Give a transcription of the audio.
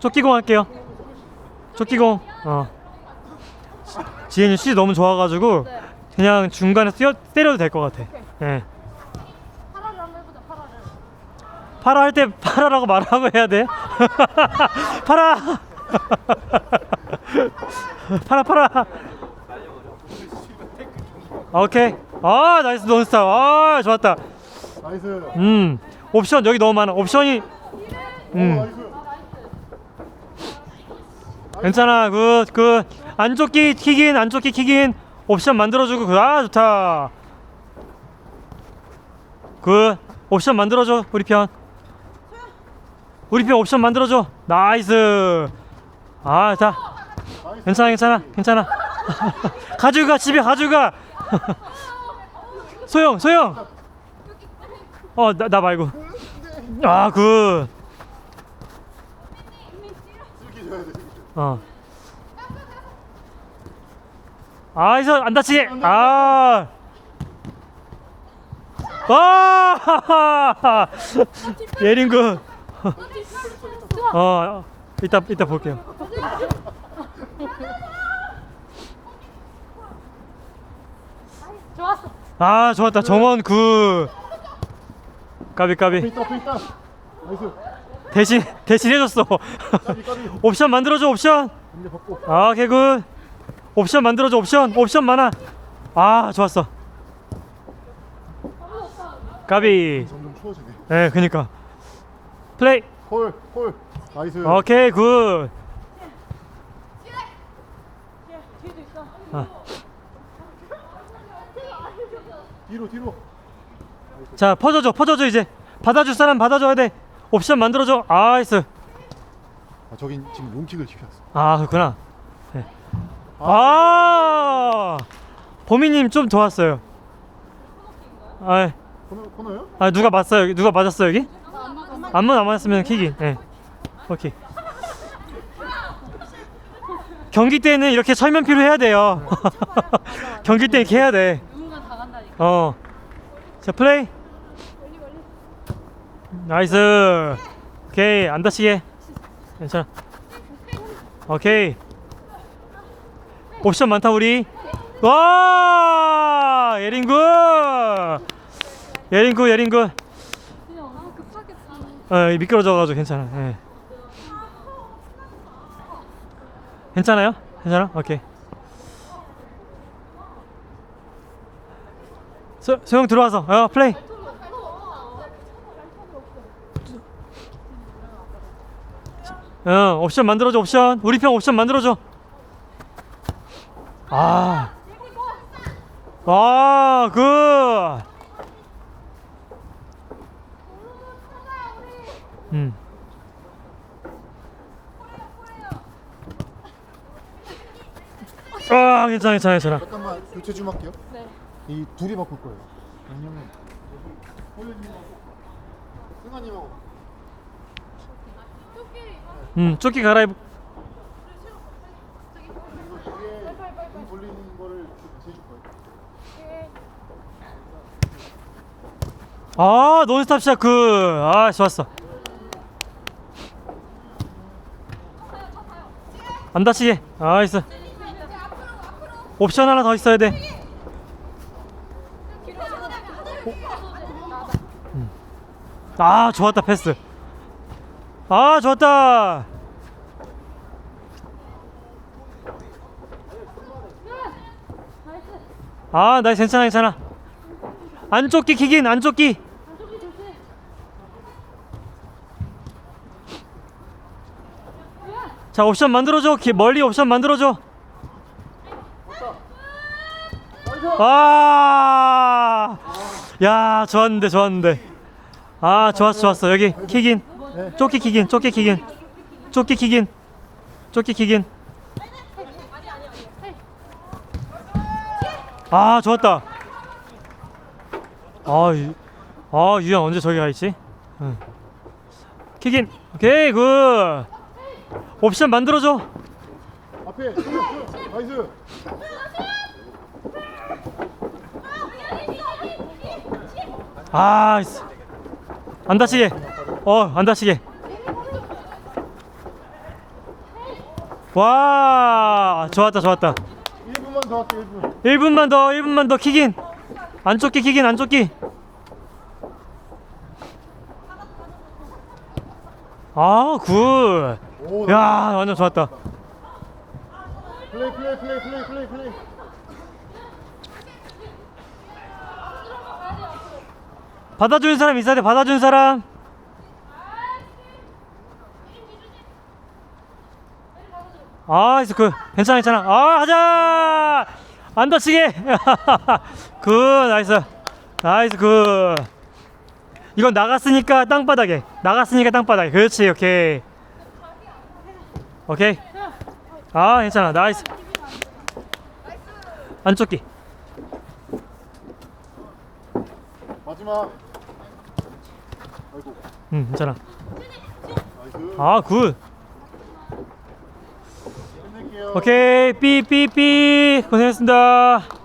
쫓기공 할게요. 쫓기공. 어. 지혜님 슛이 너무 좋아가지고 네. 그냥 중간에 뛰어, 때려도 될 것 같아. 예. 파라를 한번 해보자. 파라를. 파라 할 때 파라라고 말하고 해야 돼. 파라. 파라 파라. 오케이. 아 나이스 논스타. 아 좋았다. 나이스. 음 옵션 여기 너무 많아. 옵션이 음 나이스. 괜찮아. 굿굿 안쪽기 킥인 안쪽기 킥인 옵션 만들어주고 그, 아 좋다. 굿 옵션 만들어줘 우리 편. 우리 편 옵션 만들어줘. 나이스. 아자 나이스. 괜찮아 괜찮아 괜찮아. 가져가 집에 가져가. 소영 소영. 어나 나 말고. 아 굿. 슬기 줘야 돼. 어. 아, 이서 안 다치게. 아. 와! 예린군. 어, 어, 이따 이따 볼게요. 좋았어. 아, 좋았다. 정원 굿. 까비 까비. 나이스. 대신 대신 해줬어. 옵션 만들어줘 옵션. 아, 개굿. 옵션 만들어줘 옵션. 옵션 많아. 아, 좋았어. 까비. 점점 추워지네. 예, 그니까. 플레이. 홀 홀. 나이스. 오케이, 굿. 아. 뒤로 뒤로. 자, 퍼져줘, 퍼져줘 이제. 받아줄 사람 받아줘야 돼. 옵션 만들어줘. 아이스. 아 저긴 지금 롱킥을 시켰어. 아, 그렇구나. 네. 아, 보미님 좀 좋았어요. 아, 코너 코너요? 아 누가 맞어요? 여기? 누가 맞았어 여기? 안만 안 맞았으면 킥이. 예. 오케이. 경기 때는 이렇게 설명피로 해야 돼요. 경기 때 이렇게 해야 돼. 누군가 다 간다니까. 어. 자 플레이. 나이스. 오케이 안 다치게. 괜찮아. 오케이. 옵션 많다 우리. 와 예린구. 예린구 예린구. 그냥 너무 급하게 어 미끄러져가지고 괜찮아. 예. 괜찮아요? 괜찮아? 오케이. 소, 소영 들어와서 어 플레이. 어 옵션 만들어줘 옵션 우리 편 옵션 만들어줘. 아. 아, 그. 음. 아, 괜찮아, 괜찮아, 괜찮아. 잠깐만 교체 좀 할게요. 네. 이 둘이 바꿀 거예요. 왜냐면 승환님하고 음, 조끼 갈아입. 아, 논스톱 샤크. 아, 좋았어. 안 다치게. 나이스. 옵션 하나 더 있어야 돼. 음. 아, 좋았다, 패스. 아, 좋았다. 아, 나 괜찮아, 괜찮아. 안쪽 끼 킥인, 안쪽 끼. 자 옵션 만들어줘 기- 멀리 옵션 만들어줘 아, 야 좋았는데 좋았는데 아 좋았어 좋았어 여기 킥인 쪼끼 킥인 쪼끼 킥인 쪼끼 킥인 쪼끼 킥인 아 좋았다 아, 유, 아 유영 언제 저기 가 있지 응. 킥인 오케이 굿 옵션 만들어줘 앞에. 나이스. 아. 안 다치게. 어, 안 다치게. 와 좋았다 좋았다. 1분만 더 할게 1분. 1분만 더 1분만 더 킥인. 안 쫓기 킥인 안 쫓기. 아굿야 오 완전 좋았다. 플레이 플레이 플레이 플레이 플레이 플레이. 받아주는 사람 있어야 돼 받아주는 사람 아 있어 그 괜찮아 괜찮아. 아 하자! 안 다치게! 굿 나이스. 나이스 굿. 이건 나갔으니까 땅바닥에 나갔으니까 땅바닥에. 그렇지 오케이. 오케이. 아 괜찮아. 나이스. 안 쫓기. 마지막. 아이고 응 괜찮아. 나이스. 아굿. 끝낼게요 오케이. 삐삐삐. 고생했습니다